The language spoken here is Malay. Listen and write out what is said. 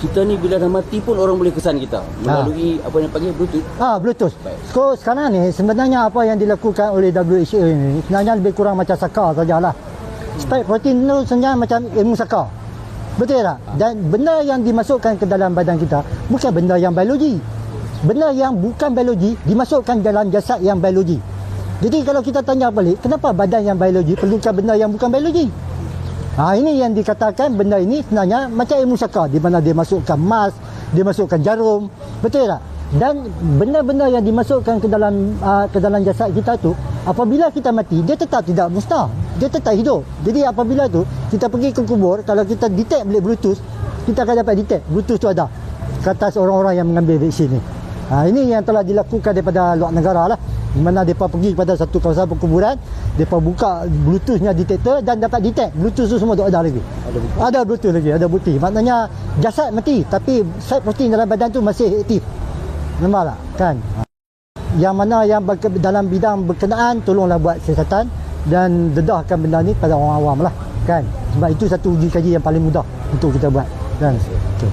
kita ni bila dah mati pun orang boleh kesan kita melalui apa yang panggil bluetooth. Ah, Bluetooth. Baik. So sekarang ni sebenarnya apa yang dilakukan oleh WHO ini sebenarnya lebih kurang macam saka sajalah. Spike protein tu sebenarnya macam ilmu saka. Betul tak? Dan benda yang dimasukkan ke dalam badan kita bukan benda yang biologi. Benda yang bukan biologi dimasukkan dalam jasad yang biologi. Jadi kalau kita tanya balik, kenapa badan yang biologi perlukan benda yang bukan biologi? Ha, ini yang dikatakan benda ini sebenarnya macam ilmu saka di mana dia masukkan emas, dia masukkan jarum, betul tak? Dan benda-benda yang dimasukkan ke dalam uh, ke dalam jasad kita tu apabila kita mati dia tetap tidak musnah. Dia tetap hidup. Jadi apabila tu kita pergi ke kubur kalau kita detect beli bluetooth kita akan dapat detect bluetooth tu ada ke atas orang-orang yang mengambil vaksin ni. Ha, ini yang telah dilakukan daripada luar negara lah. Di mana mereka pergi kepada satu kawasan perkuburan, mereka buka bluetoothnya detektor dan dapat detect bluetooth tu semua ada lagi. Ada. Ada bluetooth lagi, ada bukti. Maknanya jasad mati tapi sel protein dalam badan tu masih aktif. Nampak tak? Kan? Yang mana yang dalam bidang berkenaan tolonglah buat siasatan dan dedahkan benda ni pada orang awam lah. Kan? Sebab itu satu uji kaji yang paling mudah untuk kita buat. Kan? Okay.